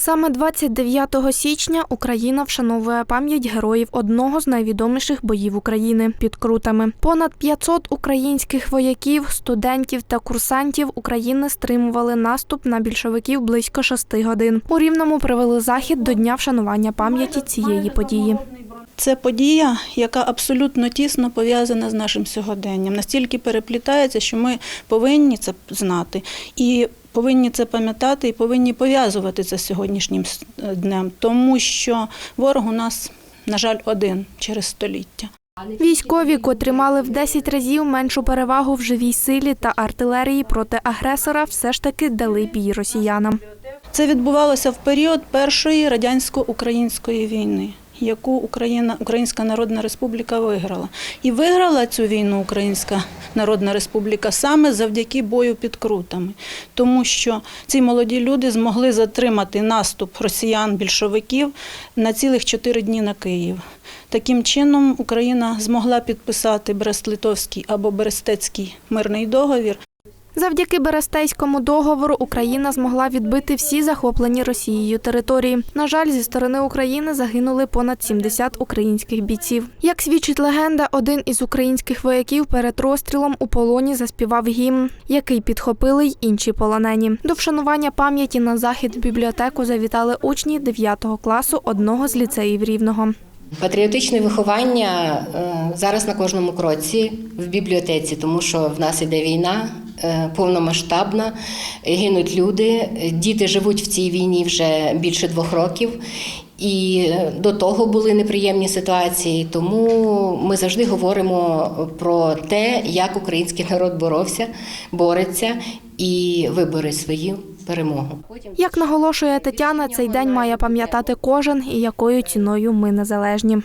Саме 29 січня Україна вшановує пам'ять героїв одного з найвідоміших боїв України під Крутами. Понад 500 українських вояків, студентів та курсантів України стримували наступ на більшовиків близько шести годин. У Рівному провели захід до дня вшанування пам'яті цієї події. Це подія, яка абсолютно тісно пов'язана з нашим сьогоденням. Настільки переплітається, що ми повинні це знати і повинні це пам'ятати, і повинні пов'язувати це з сьогоднішнім днем, тому що ворог у нас, на жаль, один через століття. Військові, котрі мали в 10 разів меншу перевагу в живій силі та артилерії проти агресора, все ж таки дали бій росіянам. Це відбувалося в період першої радянсько-української війни, яку Україна, Українська Народна Республіка виграла. І виграла цю війну Українська Народна Республіка саме завдяки бою під крутами, тому що ці молоді люди змогли затримати наступ росіян-більшовиків на цілих чотири дні на Київ. Таким чином Україна змогла підписати Брест-Литовський або Берестецький мирний договір, Завдяки Берестейському договору Україна змогла відбити всі захоплені Росією території. На жаль, зі сторони України загинули понад 70 українських бійців. Як свідчить легенда, один із українських вояків перед розстрілом у полоні заспівав гімн, який підхопили й інші полонені. До вшанування пам'яті на захід в бібліотеку завітали учні 9 класу одного з ліцеїв Рівного. Патріотичне виховання е, зараз на кожному кроці в бібліотеці, тому що в нас іде війна повномасштабна, гинуть люди, діти живуть в цій війні вже більше двох років. І е, до того були неприємні ситуації, тому ми завжди говоримо про те, як український народ боровся, бореться і вибори свою перемогу. Як наголошує Тетяна, цей день має пам'ятати кожен і якою ціною ми незалежні.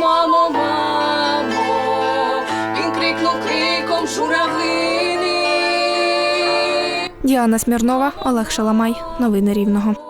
Мамо, мамо, він крикнув криком журавлини. Діана Смірнова, Олег Шаламай. Новини Рівного.